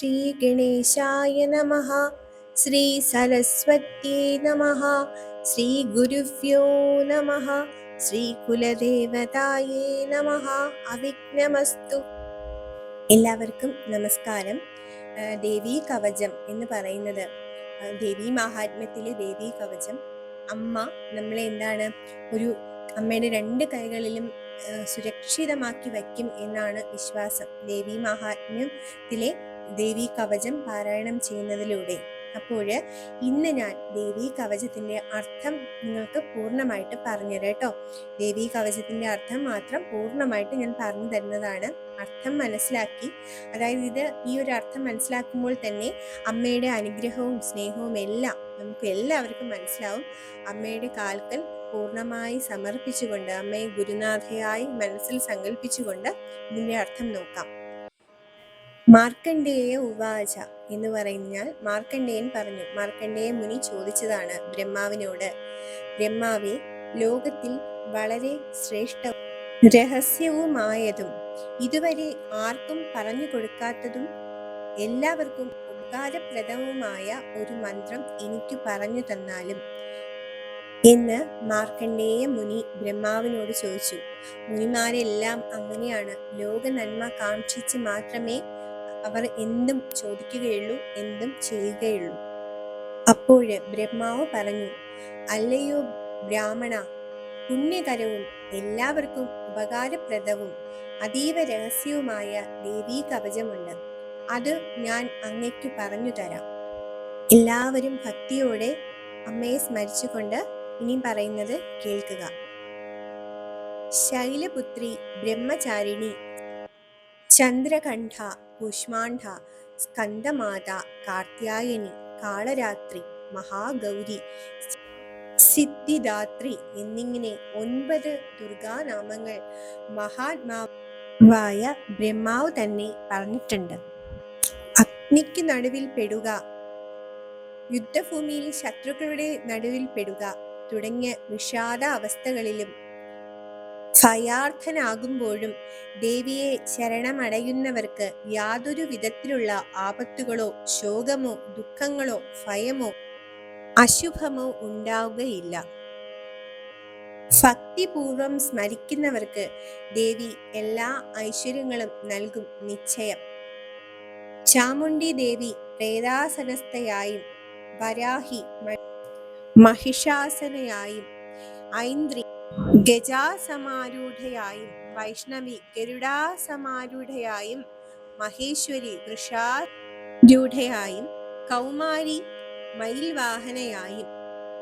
श्रीगणेशाय नमः श्रीसरस्वत्यै नमः श्रीगुरुभ्यो नमः ശ്രീകുലദേവതായേ നമഃ അവിഘ്നമസ്തു എല്ലാവർക്കും നമസ്കാരം ആ, ദേവീ കവചം എന്ന് പറയുന്നത് ആ, ദേവീ മഹാത്മ്യത്തിലെ ദേവീ കവചം അമ്മ നമ്മളെ എന്താണ് ഒരു അമ്മയുടെ രണ്ട് കൈകളിലും ആ, സുരക്ഷിതമാക്കി വയ്ക്കും എന്നാണ് വിശ്വാസം ദേവീ മഹാത്മ്യത്തിലെ ദേവീ കവചം പാരായണം ചെയ്യുന്നതിലൂടെ. അപ്പോൾ ഇന്ന് ഞാൻ ദേവീ കവചത്തിന്റെ അർത്ഥം നിങ്ങൾക്ക് പൂർണമായിട്ട് പറഞ്ഞുതരാം കേട്ടോ. ദേവീ കവചത്തിന്റെ അർത്ഥം മാത്രം പൂർണമായിട്ട് ഞാൻ പറഞ്ഞു തരുന്നതാണ്. അർത്ഥം മനസ്സിലാക്കി. അതായത് ഇത് ഈ ഒരു അർത്ഥം മനസ്സിലാക്കുമ്പോൾ തന്നെ അമ്മയുടെ അനുഗ്രഹവും സ്നേഹവും എല്ലാം നമുക്ക് എല്ലാവർക്കും മനസ്സിലാവും. അമ്മയുടെ കാൽക്കൽ പൂർണമായി സമർപ്പിച്ചുകൊണ്ട് അമ്മയെ ഗുരുനാഥയായി മനസ്സിൽ സങ്കല്പിച്ചുകൊണ്ട് ഇതിന്റെ അർത്ഥം നോക്കാം. മാർക്കണ്ഡേയ ഉവാച എന്ന് പറഞ്ഞാൽ മാർക്കണ്ഡേയൻ പറഞ്ഞു. മാർക്കണ്ഡേയ മുനി ചോദിച്ചതാണ് ബ്രഹ്മാവിനോട്. ബ്രഹ്മാവെ ലോകത്തിൽ വളരെ ശ്രേഷ്ഠ രഹസ്യവുമായതും ഇതുവരെ ആർക്കും പറഞ്ഞു കൊടുക്കാത്തതും എല്ലാവർക്കും ഉപകാരപ്രദവുമായ ഒരു മന്ത്രം എനിക്ക് പറഞ്ഞു തന്നാലും എന്ന് മാർക്കണ്ഡേയ മുനി ബ്രഹ്മാവിനോട് ചോദിച്ചു. മുനിമാരെല്ലാം അങ്ങനെയാണ്. ലോക നന്മ കാക്ഷിച്ച് മാത്രമേ അവർ എന്തും ചോദിക്കുകയുള്ളൂ എന്തും ചെയ്യുകയുള്ളൂ. അപ്പോഴ് ബ്രഹ്മാവ് പറഞ്ഞു അല്ലയോ ബ്രാഹ്മണ പുണ്യകരവും എല്ലാവർക്കും ഉപകാരപ്രദവും അതീവ രഹസ്യവുമായ ദേവീ കവചമുണ്ട്. അത് ഞാൻ അങ്ങയ്ക്ക് പറഞ്ഞു തരാം. എല്ലാവരും ഭക്തിയോടെ അമ്മയെ സ്മരിച്ചുകൊണ്ട് ഇനിയും പറയുന്നത് കേൾക്കുക. ശൈലപുത്രി ബ്രഹ്മചാരിണി ചന്ദ്രകണ്ഠ കുഷ്മാണ്ഡ സ്കന്ദമാത കാർത്യായനി കാളരാത്രി മഹാഗൗരി സിദ്ധിദാത്രി എന്നിങ്ങനെ ഒൻപത് ദുർഗാനാമങ്ങൾ മഹാത്മാവായ ബ്രഹ്മാവ് തന്നെ പറഞ്ഞിട്ടുണ്ട്. അഗ്നിക്ക് നടുവിൽ പെടുക യുദ്ധഭൂമിയിൽ ശത്രുക്കളുടെ നടുവിൽ പെടുക തുടങ്ങിയ വിഷാദ അവസ്ഥകളിലും ഭയാർത്ഥനാകുമ്പോഴും ദേവിയെ ശരണമടയുന്നവർക്ക് യാതൊരു വിധത്തിലുള്ള ആപത്തുകളോ ശോകമോ ദുഃഖങ്ങളോ ഭയമോ അശുഭമോ ഉണ്ടാവുകയില്ല. ഭക്തിപൂർവം സ്മരിക്കുന്നവർക്ക് ദേവി എല്ലാ ഐശ്വര്യങ്ങളും നൽകും നിശ്ചയം. ചാമുണ്ഡി ദേവി പ്രേതാസനസ്ഥയായും വരാഹി മഹിഷാസനയായും ഐന്ദ്രി ഗജാസമാരൂഢയായും വൈഷ്ണവി ഗരുഡാസമാരൂഢയായും മഹേശ്വരി വൃഷാരൂഢയായും കൗമാരി മയിൽവാഹനയായും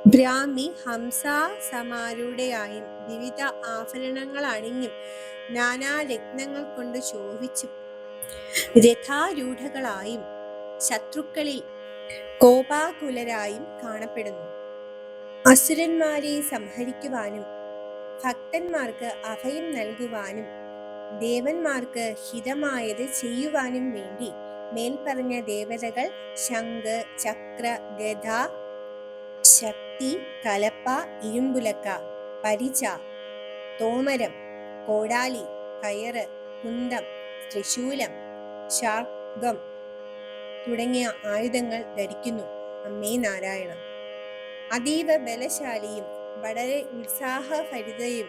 ബ്രാഹ്മി ഹംസാസമാരൂഢയായും വിവിധ ആഭരണങ്ങൾ അണിഞ്ഞും നാനാ രത്നങ്ങൾ കൊണ്ട് ശോഭിച്ചും രഥാരൂഢകളായും ശത്രുക്കളിൽ കോപാകുലരായും കാണപ്പെടുന്നു. അസുരന്മാരെ സംഹരിക്കുവാനും ഭക്തന്മാർക്ക് അഭയം നൽകുവാനും ദേവന്മാർക്ക് ഹിതമായത് ചെയ്യുവാനും വേണ്ടി മേൽപ്പറഞ്ഞ ദേവതകൾ ശംഖ് ചക്ര ഗദ ശക്തി കലപ്പ ഇരുമ്പുലക്ക പരിച തോമരം കോടാലി കയറ് കുന്തം ത്രിശൂലം ശാർഗം തുടങ്ങിയ ആയുധങ്ങൾ ധരിക്കുന്നു. അമ്മേ നാരായണ. അതീവ ബലശാലിയും വളരെ ഉത്സാഹഭരിതയും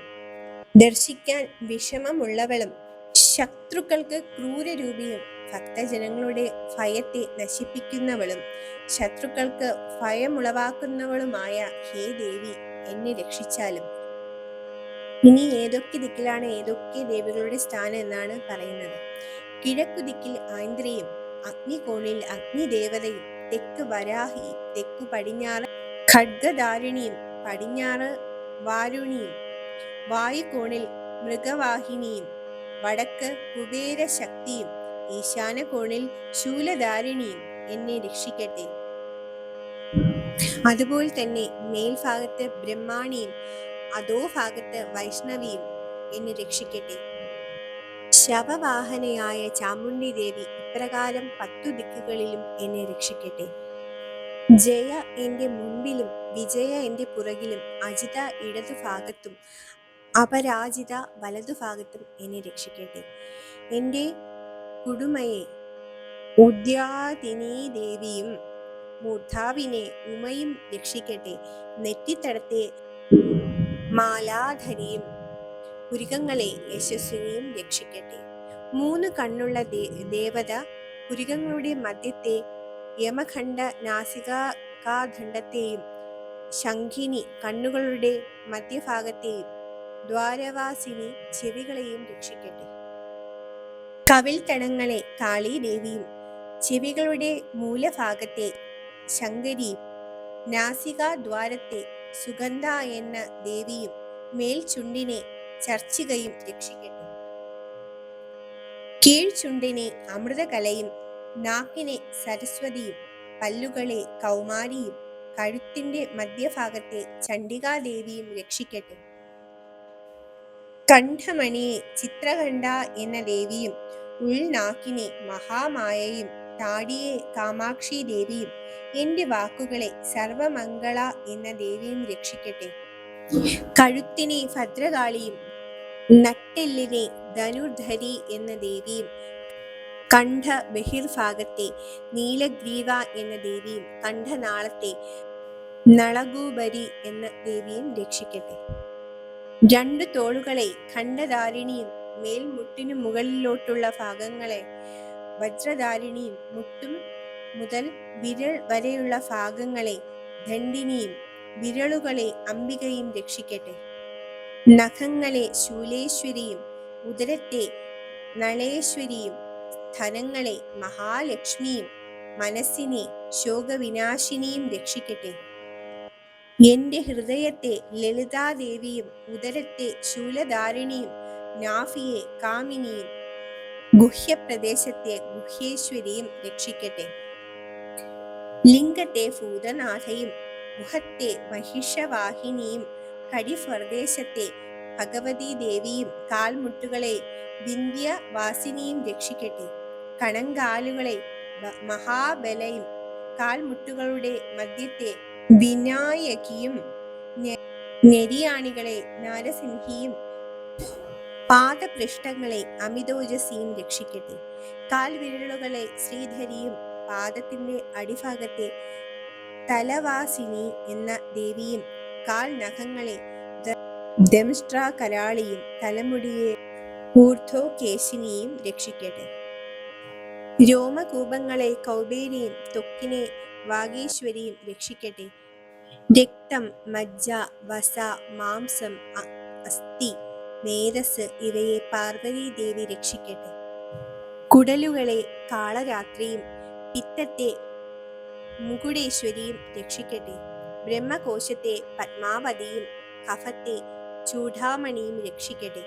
ദർശിക്കാൻ വിഷമമുള്ളവളും ശത്രുക്കൾക്ക് ക്രൂരരൂപിയും ഭക്തജനങ്ങളുടെ ഭയത്തെ നശിപ്പിക്കുന്നവളും ശത്രുക്കൾക്ക് ഭയമുളവാക്കുന്നവളുമായ ഹേ ദേവി എന്നെ രക്ഷിച്ചാലും. ഇനി ഏതൊക്കെ ദിക്കിലാണ് ഏതൊക്കെ ദേവികളുടെ സ്ഥാനം എന്നാണ് പറയുന്നത്. കിഴക്കു ദിക്കിൽ ആന്ദ്രയും അഗ്നികോണിൽ അഗ്നിദേവതയും തെക്ക് വരാഹി തെക്കു പടിഞ്ഞാറ് ഖഡ്ഗധാരിണിയും പടിഞ്ഞാറ് വാരുണിയും വായുകോണിൽ മൃഗവാഹിനിയും വടക്ക് കുബേരശക്തിയും ഈശാനകോണിൽ ശൂലധാരിണിയും എന്നെ രക്ഷിക്കട്ടെ. അതുപോലെ തന്നെ മേൽഭാഗത്ത് ബ്രഹ്മാണിയും അതോ ഭാഗത്ത് വൈഷ്ണവിയും എന്നെ രക്ഷിക്കട്ടെ. ശവവാഹനയായ ചാമുണ്ഡി ദേവി ഇപ്രകാരം പത്തു ദിക്കുകളിലും എന്നെ രക്ഷിക്കട്ടെ. ജയ എന്റെ മുമ്പിലും വിജയ എന്റെ പുറകിലും അജിത ഇടതുഭാഗത്തും അപരാജിത വലതുഭാഗത്തും എന്നെ രക്ഷിക്കട്ടെ. എന്റെ കുടുമയെ ഉദ്യാതിനി ദേവിയും മൂർധാവിനെ ഉമയും രക്ഷിക്കട്ടെ. നെറ്റിത്തടത്തെ മാലാധരിയും പുരികങ്ങളെ യശസ്വിനിയും രക്ഷിക്കട്ടെ. മൂന്ന് കണ്ണുള്ള ദേവത പുരികങ്ങളുടെ മധ്യത്തെ യമഖണ്ഡ നാസികാഖണ്ഡത്തെയും ശംഖിനി കണ്ണുകളുടെ മധ്യഭാഗത്തെയും ദ്വാരവാസിനി ചെവികളെയും രക്ഷിക്കട്ടെ. കവിൾത്തടങ്ങളെ കാളി ദേവിയും ചെവികളുടെ മൂലഭാഗത്തെ ശങ്കരിയും നാസികാദ്വാരത്തെ സുഗന്ധ എന്ന ദേവിയും മേൽചുണ്ടിനെ ചർച്ചികയും രക്ഷിക്കട്ടെ. കീഴ്ചുണ്ടിനെ അമൃതകലയും നാക്കിനെ സരസ്വതിയും പല്ലുകളെ കൗമാരിയും കഴുത്തിന്റെ മധ്യഭാഗത്തെ ചണ്ഡികാദേവിയും രക്ഷിക്കട്ടെ. കണ്ഠമണിയെ ചിത്രകണ്ഠ എന്ന ദേവിയും ഉൾനാക്കിനെ മഹാമായയും താടിയെ കാമാക്ഷി ദേവിയും എന്റെ വാക്കുകളെ സർവമംഗള എന്ന ദേവിയും രക്ഷിക്കട്ടെ. കഴുത്തിനെ ഭദ്രകാളിയും നട്ടെല്ലിനെ ധനുർധരി എന്ന ദേവിയും കണ്ഠ ബഹിർഭാഗത്തെ നീലഗ്രീവ എന്ന ദേവിയും കണ്ഠനാളത്തെ നളകൂബരി എന്ന ദേവിയും രക്ഷിക്കട്ടെ. രണ്ടു തോളുകളെ ഖണ്ഡധാരിണിയും മേൽമുട്ടിനു മുകളിലോട്ടുള്ള ഭാഗങ്ങളെ വജ്രധാരിണിയും മുട്ടും മുതൽ വിരൽ വരെയുള്ള ഭാഗങ്ങളെ ദണ്ഡിനിയും വിരളുകളെ അംബികയും രക്ഷിക്കട്ടെ. നഖങ്ങളെ ശൂലേശ്വരിയും ഉദരത്തെ നളേശ്വരിയും ധനങ്ങളെ മഹാലക്ഷ്മിയും മനസ്സിനെ ശോകവിനാശിനിയും രക്ഷിക്കട്ടെ. എന്റെ ഹൃദയത്തെ ലളിതാദേവിയും ഉദരത്തെ ശൂലധാരിണിയും നാഫിയെ കാമിനിയും ഗുഹ്യപ്രദേശത്തെ ഗുഹ്യേശ്വരിയും രക്ഷിക്കട്ടെ. ലിംഗത്തെ ഭൂതനാഥയും ഗുഹത്തെ മഹിഷവാഹിനിയും കടിപ്രദേശത്തെ ഭഗവതി ദേവിയും കാൽമുട്ടുകളെ വിന്ധ്യവാസിനിയും രക്ഷിക്കട്ടെ. കണങ്കാലുകളെ മഹാബലയും കാൽമുട്ടുകളുടെ മധ്യത്തെ വിനായകിയും നെരിയാണികളെ നാരസിംഹിയും പാദപൃഷ്ഠങ്ങളെ അമിതോജസിയും രക്ഷിക്കട്ടെ. കാൽവിരലുകളെ ശ്രീധരിയും പാദത്തിന്റെ അടിഭാഗത്തെ തലവാസിനി എന്ന ദേവിയും കാൽ നഖങ്ങളെ കരാളിയും തലമുടിയെ ഊർധോ കേശിനിയും രക്ഷിക്കട്ടെ. രോമകൂപങ്ങളെ കൗബേരിയും ത്വക്കിനെ വാഗീശ്വരിയും രക്ഷിക്കട്ടെ. രക്തം മജ്ജ വസ മാംസം അസ്ഥി മേധസ് ഇവയെ പാർവതി ദേവി രക്ഷിക്കട്ടെ. കുടലുകളെ കാളരാത്രിയും പിത്തത്തെ മുകുടേശ്വരിയും രക്ഷിക്കട്ടെ. ബ്രഹ്മകോശത്തെ പത്മാവതിയും കഫത്തെ ചൂടാമണിയും രക്ഷിക്കട്ടെ.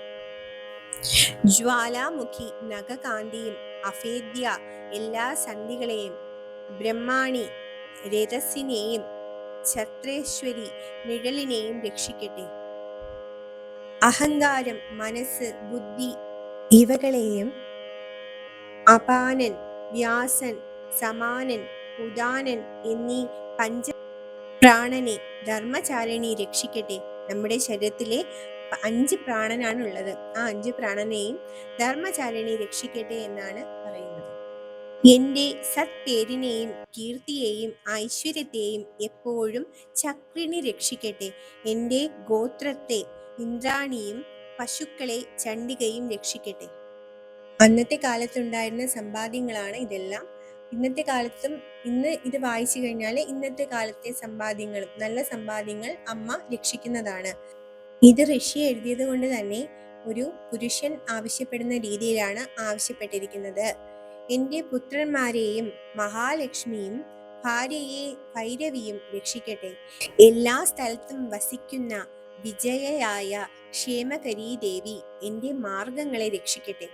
ജ്വാലാമുഖി നഖകാന്തിയും അഫേദ്യ എല്ലാ സന്ധികളെയും ബ്രഹ്മാണി രഥസിനെയും ഛത്രേശ്വരി നിഴലിനെയും രക്ഷിക്കട്ടെ. അഹങ്കാരം മനസ്സ് ബുദ്ധി ഇവകളെയും അപാനൻ വ്യാസൻ സമാനൻ ഉദാനൻ എന്നീ പഞ്ച പ്രാണനെ ധർമ്മചാരിണി രക്ഷിക്കട്ടെ. നമ്മുടെ ശരീരത്തിലെ അഞ്ച് പ്രാണനാണ് ഉള്ളത് ആ അഞ്ച് പ്രാണനെയും ധർമ്മചാരിണി രക്ഷിക്കട്ടെ എന്നാണ് പറയുന്നത്. എന്റെ സത്പേരിനെയും കീർത്തിയെയും ഐശ്വര്യത്തെയും എപ്പോഴും ചക്രിണി രക്ഷിക്കട്ടെ. എന്റെ ഗോത്രത്തെ ഇന്ദ്രാണിയും പശുക്കളെ ചണ്ഡികയും രക്ഷിക്കട്ടെ. അന്നത്തെ കാലത്തുണ്ടായിരുന്ന സമ്പാദ്യങ്ങളാണ് ഇതെല്ലാം. ഇന്നത്തെ കാലത്തും ഇന്ന് ഇത് വായിച്ചു കഴിഞ്ഞാൽ ഇന്നത്തെ കാലത്തെ സമ്പാദ്യങ്ങളും നല്ല സമ്പാദ്യങ്ങൾ അമ്മ രക്ഷിക്കുന്നതാണ്. ഇത് ഋഷി എഴുതിയത് കൊണ്ട് തന്നെ ഒരു പുരുഷൻ ആവശ്യപ്പെടുന്ന രീതിയിലാണ് ആവശ്യപ്പെട്ടിരിക്കുന്നത്. എന്റെ പുത്രന്മാരെയും മഹാലക്ഷ്മിയും ഭാര്യയെ ഭൈരവിയും രക്ഷിക്കട്ടെ. എല്ലാ സ്ഥലത്തും വസിക്കുന്ന വിജയയായ ക്ഷേമകരീ ദേവി എന്റെ മാർഗങ്ങളെ രക്ഷിക്കട്ടെ.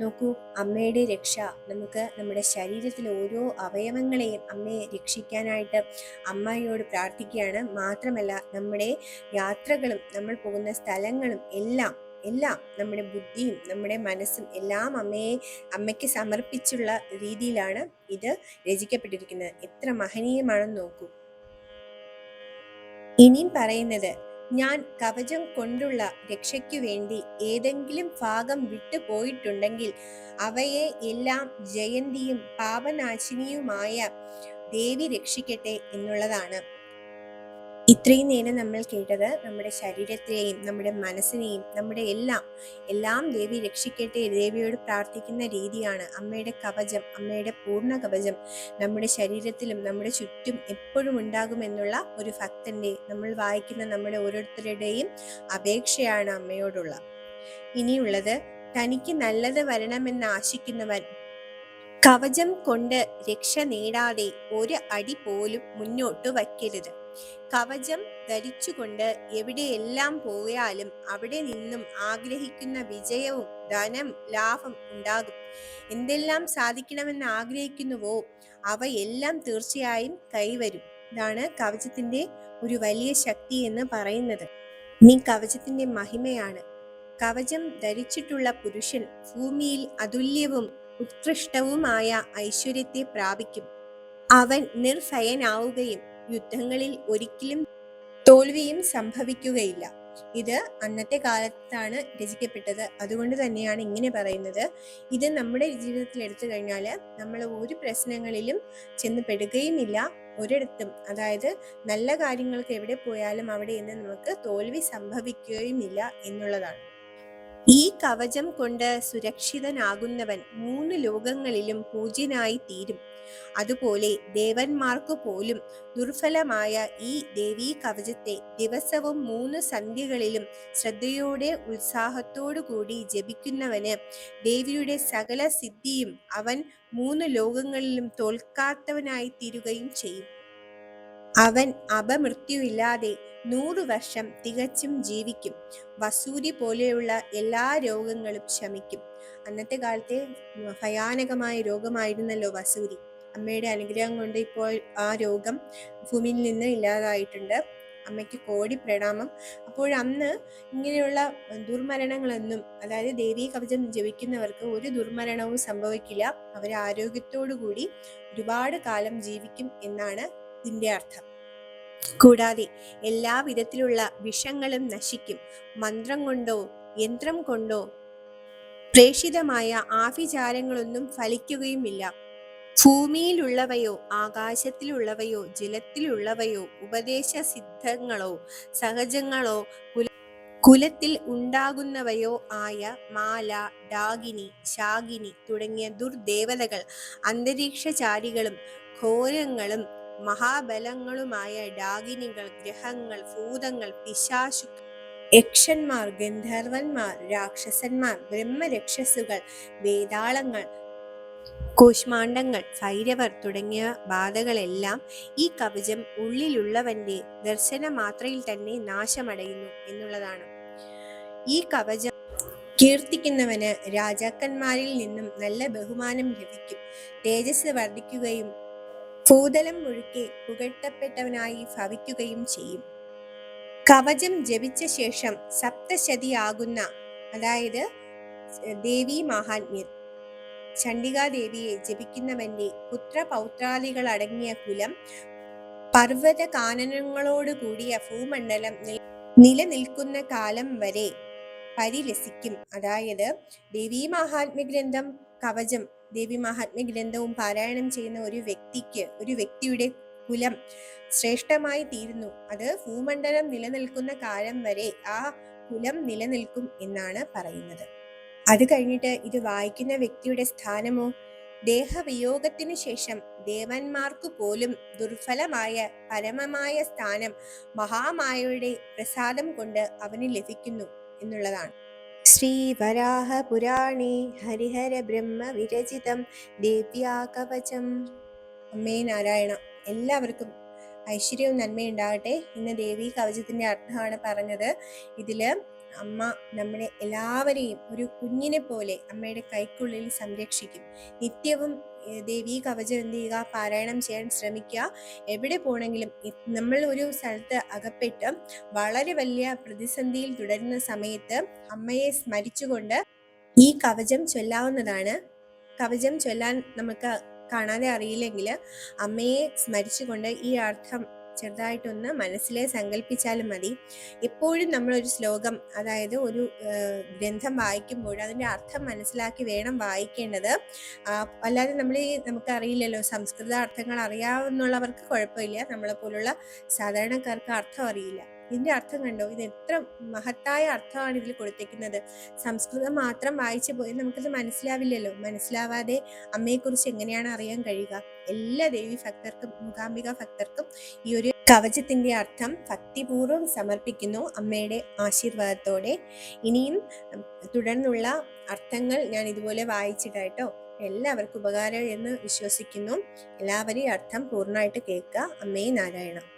നോക്കൂ അമ്മയുടെ രക്ഷ. നമുക്ക് നമ്മുടെ ശരീരത്തിലെ ഓരോ അവയവങ്ങളെയും അമ്മയെ രക്ഷിക്കാനായിട്ട് അമ്മയോട് പ്രാർത്ഥിക്കുകയാണ്. മാത്രമല്ല നമ്മുടെ യാത്രകളും നമ്മൾ പോകുന്ന സ്ഥലങ്ങളും എല്ലാം എല്ലാം നമ്മുടെ ബുദ്ധിയും നമ്മുടെ മനസ്സും എല്ലാം അമ്മയെ അമ്മയ്ക്ക് സമർപ്പിച്ചുള്ള രീതിയിലാണ് ഇത് രചിക്കപ്പെട്ടിരിക്കുന്നത്. എത്ര മഹനീയമാണെന്ന് നോക്കൂ. ഇനിയും പറയുന്നത് ഞാൻ കവചം കൊണ്ടുള്ള രക്ഷയ്ക്കു വേണ്ടി ഏതെങ്കിലും ഭാഗം വിട്ടുപോയിട്ടുണ്ടെങ്കിൽ അവയെ എല്ലാം ജയന്തിയും പാപനാശിനിയുമായ ദേവി രക്ഷിക്കട്ടെ എന്നുള്ളതാണ്. ഇത്രയും നേരം നമ്മൾ കേട്ടത് നമ്മുടെ ശരീരത്തെയും നമ്മുടെ മനസ്സിനെയും നമ്മുടെ എല്ലാം എല്ലാം ദേവി രക്ഷിക്കട്ടെ ദേവിയോട് പ്രാർത്ഥിക്കുന്ന രീതിയാണ്. അമ്മയുടെ കവചം അമ്മയുടെ പൂർണ കവചം നമ്മുടെ ശരീരത്തിലും നമ്മുടെ ചുറ്റും എപ്പോഴും ഉണ്ടാകുമെന്നുള്ള ഒരു ഭക്തന്റെ നമ്മൾ വായിക്കുന്ന നമ്മുടെ ഓരോരുത്തരുടെയും അപേക്ഷയാണ് അമ്മയോടുള്ള. ഇനിയുള്ളത് തനിക്ക് നല്ലത് വരണമെന്ന് ആശിക്കുന്നവൻ കവചം കൊണ്ട് രക്ഷ നേടാതെ ഒരു അടി പോലും മുന്നോട്ട് വയ്ക്കരുത്. കവചം ധരിച്ചുകൊണ്ട് എവിടെയെല്ലാം പോയാലും അവിടെ നിന്നും ആഗ്രഹിക്കുന്ന വിജയവും ധനം ലാഭം ഉണ്ടാകും. എന്തെല്ലാം സാധിക്കണമെന്ന് ആഗ്രഹിക്കുന്നുവോ അവയെല്ലാം തീർച്ചയായും കൈവരും. ഇതാണ് കവചത്തിന്റെ ഒരു വലിയ ശക്തി എന്ന് പറയുന്നത്. നീ കവചത്തിന്റെ മഹിമയാണ്. കവചം ധരിച്ചിട്ടുള്ള പുരുഷൻ ഭൂമിയിൽ അതുല്യവും ഉത്കൃഷ്ടവുമായ ഐശ്വര്യത്തെ പ്രാപിക്കും. അവൻ നിർഭയനാവുകയും യുദ്ധങ്ങളിൽ ഒരിക്കലും തോൽവിയും സംഭവിക്കുകയില്ല. ഇത് അന്നത്തെ കാലത്താണ് രചിക്കപ്പെട്ടത്. അതുകൊണ്ട് തന്നെയാണ് ഇങ്ങനെ പറയുന്നത്. ഇത് നമ്മുടെ ജീവിതത്തിൽ എടുത്തു കഴിഞ്ഞാൽ നമ്മൾ ഒരു പ്രശ്നങ്ങളിലും ചെന്ന് പെടുകയുമില്ല ഒരിടത്തും. അതായത് നല്ല കാര്യങ്ങൾക്ക് എവിടെ പോയാലും അവിടെ നിന്ന് നമുക്ക് തോൽവി സംഭവിക്കുകയുമില്ല എന്നുള്ളതാണ്. ഈ കവചം കൊണ്ട് സുരക്ഷിതനാകുന്നവൻ മൂന്ന് ലോകങ്ങളിലും പൂജ്യനായി തീരും. അതുപോലെ ദേവന്മാർക്കു പോലും ദുർഫലമായ ഈ ദേവീ കവചത്തെ ദിവസവും മൂന്ന് സന്ധ്യകളിലും ശ്രദ്ധയോടെ ഉത്സാഹത്തോടു കൂടി ജപിക്കുന്നവന് ദേവിയുടെ സകല സിദ്ധിയും അവൻ മൂന്ന് ലോകങ്ങളിലും തോൽക്കാത്തവനായി തീരുകയും ചെയ്യും. അവൻ അപമൃത്യുവില്ലാതെ നൂറു വർഷം തികച്ചും ജീവിക്കും. വസൂരി പോലെയുള്ള എല്ലാ രോഗങ്ങളും ശമിക്കും. അന്നത്തെ കാലത്തെ ഭയാനകമായ രോഗമായിരുന്നല്ലോ വസൂരി അമ്മയുടെ അനുഗ്രഹം കൊണ്ട് ഇപ്പോൾ ആ രോഗം ഭൂമിയിൽ നിന്ന് ഇല്ലാതായിട്ടുണ്ട്. അമ്മയ്ക്ക് കോടി പ്രണാമം. അപ്പോൾ അന്ന് ഇങ്ങനെയുള്ള ദുർമരണങ്ങളൊന്നും അതായത് ദേവീ കവചം ജപിക്കുന്നവർക്ക് ഒരു ദുർമരണവും സംഭവിക്കില്ല. അവർ ആരോഗ്യത്തോടു കൂടി ഒരുപാട് കാലം ജീവിക്കും എന്നാണ് ഇതിന്റെ അർത്ഥം. കൂടാതെ എല്ലാ വിധത്തിലുള്ള വിഷങ്ങളും നശിക്കും. മന്ത്രം കൊണ്ടോ യന്ത്രം കൊണ്ടോ പ്രേഷിതമായ ആഭിചാരങ്ങളൊന്നും ഫലിക്കുകയുമില്ല. ഭൂമിയിലുള്ളവയോ ആകാശത്തിലുള്ളവയോ ജലത്തിലുള്ളവയോ ഉപദേശ സിദ്ധങ്ങളോ സഹജങ്ങളോ കുല കുലത്തിൽ ഉണ്ടാകുന്നവയോ ആയ മാല ഡാഗിനി ശാഗിനി തുടങ്ങിയ ദുർദേവതകൾ അന്തരീക്ഷചാരികളും ഘോരങ്ങളും മഹാബലങ്ങളുമായ ഡാഗിനികൾ ഗ്രഹങ്ങൾ ഭൂതങ്ങൾ പിശാശു യക്ഷന്മാർ ഗന്ധർവന്മാർ രാക്ഷസന്മാർ ബ്രഹ്മരക്ഷസുകൾ വേതാളങ്ങൾ കൂഷ്മാണ്ഡങ്ങൾ ഭൈരവർ തുടങ്ങിയ ബാധകളെല്ലാം ഈ കവചം ഉള്ളിലുള്ളവന്റെ ദർശന മാത്രയിൽ തന്നെ നാശമടയുന്നു എന്നുള്ളതാണ്. ഈ കവചം കീർത്തിക്കുന്നവന് രാജാക്കന്മാരിൽ നിന്നും നല്ല ബഹുമാനം ലഭിക്കും. തേജസ് വർദ്ധിക്കുകയും ഭൂതലം മുഴുക്കെ പുകഴ്ത്തപ്പെട്ടവനായി ഭവിക്കുകയും ചെയ്യും. കവചം ജപിച്ച ശേഷം സപ്തശതിയാകുന്ന അതായത് ദേവി മഹാത്മ്യം ചണ്ഡികാദേവിയെ ജപിക്കുന്നവന്റെ പുത്രപൗത്രാദികളടങ്ങിയ കുലം പർവത കാനനങ്ങളോട് കൂടിയ ഭൂമണ്ഡലം നിലനിൽക്കുന്ന കാലം വരെ പരിലസിക്കും അതായത് ദേവീ മഹാത്മ്യ ഗ്രന്ഥം കവചം ദേവി മഹാത്മ്യ ഗ്രന്ഥവും പാരായണം ചെയ്യുന്ന ഒരു വ്യക്തിക്ക് ഒരു വ്യക്തിയുടെ കുലം ശ്രേഷ്ഠമായി തീരുന്നു. അത് ഭൂമണ്ഡലം നിലനിൽക്കുന്ന കാലം വരെ ആ കുലം നിലനിൽക്കും എന്നാണ് പറയുന്നത്. അത് കഴിഞ്ഞിട്ട് ഇത് വായിക്കുന്ന വ്യക്തിയുടെ സ്ഥാനമോ? ദേഹവിയോഗത്തിനു ശേഷം ദേവന്മാർക്കു പോലും ദുർഫലമായ പരമമായ സ്ഥാനം മഹാമായയുടെ പ്രസാദം കൊണ്ട് അവന് ലഭിക്കുന്നു എന്നുള്ളതാണ്. ശ്രീവരാഹപുരാണേ ഹരിഹര ബ്രഹ്മ വിരചിതം ദേവ്യാ കവചം. അമ്മേ നാരായണ എല്ലാവർക്കും ഐശ്വര്യവും നന്മയുണ്ടാകട്ടെ. ഇന്ന് ദേവി കവചത്തിന്റെ അർത്ഥമാണ് പറഞ്ഞത്. ഇതിൽ അമ്മ നമ്മളെ എല്ലാവരെയും ഒരു കുഞ്ഞിനെ പോലെ അമ്മയുടെ കൈക്കുള്ളിൽ സംരക്ഷിക്കും. നിത്യവും ദേവി കവചം ചെയ്യുക പാരായണം ചെയ്യാൻ ശ്രമിക്കുക. എവിടെ പോണെങ്കിലും നമ്മൾ ഒരു സ്ഥലത്ത് അകപ്പെട്ട് വളരെ വലിയ പ്രതിസന്ധിയിൽ തുടരുന്ന സമയത്ത് അമ്മയെ സ്മരിച്ചുകൊണ്ട് ഈ കവചം ചൊല്ലാവുന്നതാണ്. കവചം ചൊല്ലാൻ നമുക്ക് കാണാതെ അറിയില്ലെങ്കിൽ അമ്മയെ സ്മരിച്ചുകൊണ്ട് ഈ അർത്ഥം ചെറുതായിട്ടൊന്ന് മനസ്സിലെ സങ്കല്പിച്ചാലും മതി. എപ്പോഴും നമ്മളൊരു ശ്ലോകം അതായത് ഒരു ഗ്രന്ഥം വായിക്കുമ്പോൾ അതിന്റെ അർത്ഥം മനസ്സിലാക്കി വേണം വായിക്കേണ്ടത്. അല്ലാതെ നമ്മൾ നമുക്കറിയില്ലല്ലോ സംസ്കൃത അർത്ഥങ്ങൾ അറിയാവുന്നുള്ളവർക്ക് കുഴപ്പമില്ല. നമ്മളെ പോലുള്ള സാധാരണക്കാർക്ക് അർത്ഥം അറിയില്ല. ഇതിന്റെ അർത്ഥം കണ്ടോ? ഇത് എത്ര മഹത്തായ അർത്ഥമാണ് ഇതിൽ കൊടുത്തേക്കുന്നത്. സംസ്കൃതം മാത്രം വായിച്ചു പോയി നമുക്കത് മനസ്സിലാവില്ലല്ലോ. മനസ്സിലാവാതെ അമ്മയെക്കുറിച്ച് എങ്ങനെയാണ് അറിയാൻ കഴിയുക? എല്ലാ ദേവി ഭക്തർക്കും മൂകാംബിക ഭക്തർക്കും ഈ ഒരു കവചത്തിന്റെ അർത്ഥം ഭക്തിപൂർവം സമർപ്പിക്കുന്നു അമ്മയുടെ ആശീർവാദത്തോടെ. ഇനിയും തുടർന്നുള്ള അർത്ഥങ്ങൾ ഞാൻ ഇതുപോലെ വായിച്ചിട്ടോ എല്ലാവർക്കും ഉപകാരം എന്ന് വിശ്വസിക്കുന്നു. എല്ലാവരെയും അർത്ഥം പൂർണമായിട്ട് കേൾക്കുക. അമ്മേ നാരായണ.